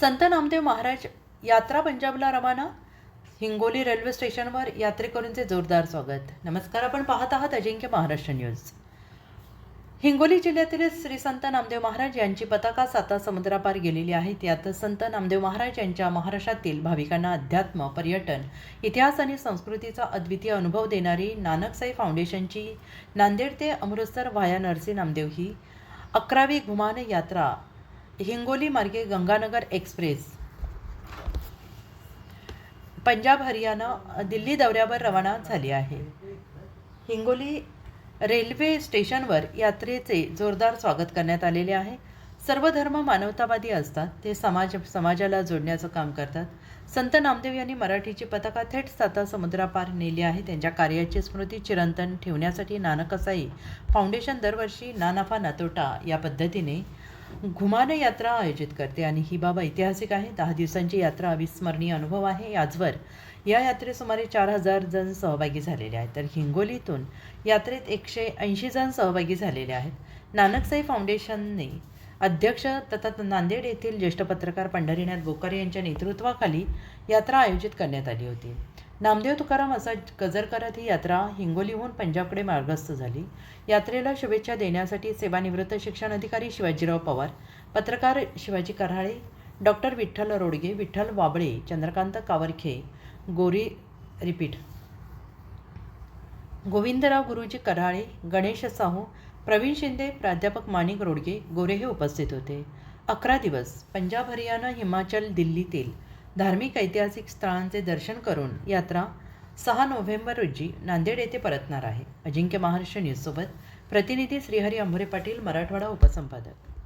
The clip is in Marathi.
संत नामदेव महाराज यात्रा पंजाबला रवाना. हिंगोली रेल्वे स्टेशनवर यात्रेकरूंचे जोरदार स्वागत. नमस्कार आपण पाहत आहात अजिंक्य महाराष्ट्र न्यूज. हिंगोली जिल्ह्यातील श्री संत नामदेव महाराज यांची पताका साता समुद्रापार गेलेली आहे. त्यात संत नामदेव महाराज यांच्या महाराष्ट्रातील भाविकांना अध्यात्म पर्यटन इतिहास आणि संस्कृतीचा अद्वितीय अनुभव देणारी नानकसाई फाउंडेशनची नांदेड ते अमृतसर व्हाया नरसी नामदेव ही अकरावी घुमान यात्रा हिंगोली मार्गे गंगानगर एक्सप्रेस. पंजाब हरियाणा दिल्ली दौऱ्यावर रवाना झाली आहे. हिंगोली रेल्वे स्टेशनवर यात्रेचे जोरदार स्वागत करण्यात आलेले आहे. सर्व धर्म मानवतावादी असतात ते समाज समाजाला जोडण्याचं काम करतात. संत नामदेव यांनी मराठीची पताका थेट साता समुद्रापार नेली आहे. त्यांच्या कार्याची स्मृती चिरंतन ठेवण्यासाठी नानकसाई फाउंडेशन दरवर्षी ना नफा ना तोटा या पद्धतीने घुमान यात्रा आयोजित करते आणि ही बाब ऐतिहासिक आहे. दहा दिवसांची यात्रा अविस्मरणीय अनुभव आहे. आजवर या यात्रेत सुमारे चार हजार जण सहभागी झालेले आहेत. तर हिंगोलीतून यात्रेत एकशे ऐंशी जण सहभागी झालेले आहेत. नानकसाई फाउंडेशनने अध्यक्ष तथा नांदेड येथील ज्येष्ठ पत्रकार पंढरीनाथ बोकारे यांच्या नेतृत्वाखाली यात्रा आयोजित करण्यात आली होती. नामदेव तुकाराम असा गजर करत ही यात्रा हिंगोलीहून पंजाबकडे मार्गस्थ झाली. यात्रेला शुभेच्छा देण्यासाठी सेवानिवृत्त शिक्षण अधिकारी शिवाजीराव पवार पत्रकार शिवाजी कराळे डॉक्टर विठ्ठल रोडगे विठ्ठल वाबळे चंद्रकांत कावरखे गोरी रिपीट. गोविंदराव गुरुजी कराळे गणेश साहू प्रवीण शिंदे प्राध्यापक माणिक रोडगे गोरे हे उपस्थित होते. अकरा दिवस पंजाब हरियाणा हिमाचल दिल्लीतील धार्मिक ऐतिहासिक स्थळांचे दर्शन करून यात्रा सहा नोव्हेंबर रोजी नांदेड येथे परतणार आहे. अजिंक्य महाराष्ट्र न्यूजसोबत प्रतिनिधी श्रीहरी अंभुरे पाटील मराठवाडा उपसंपादक.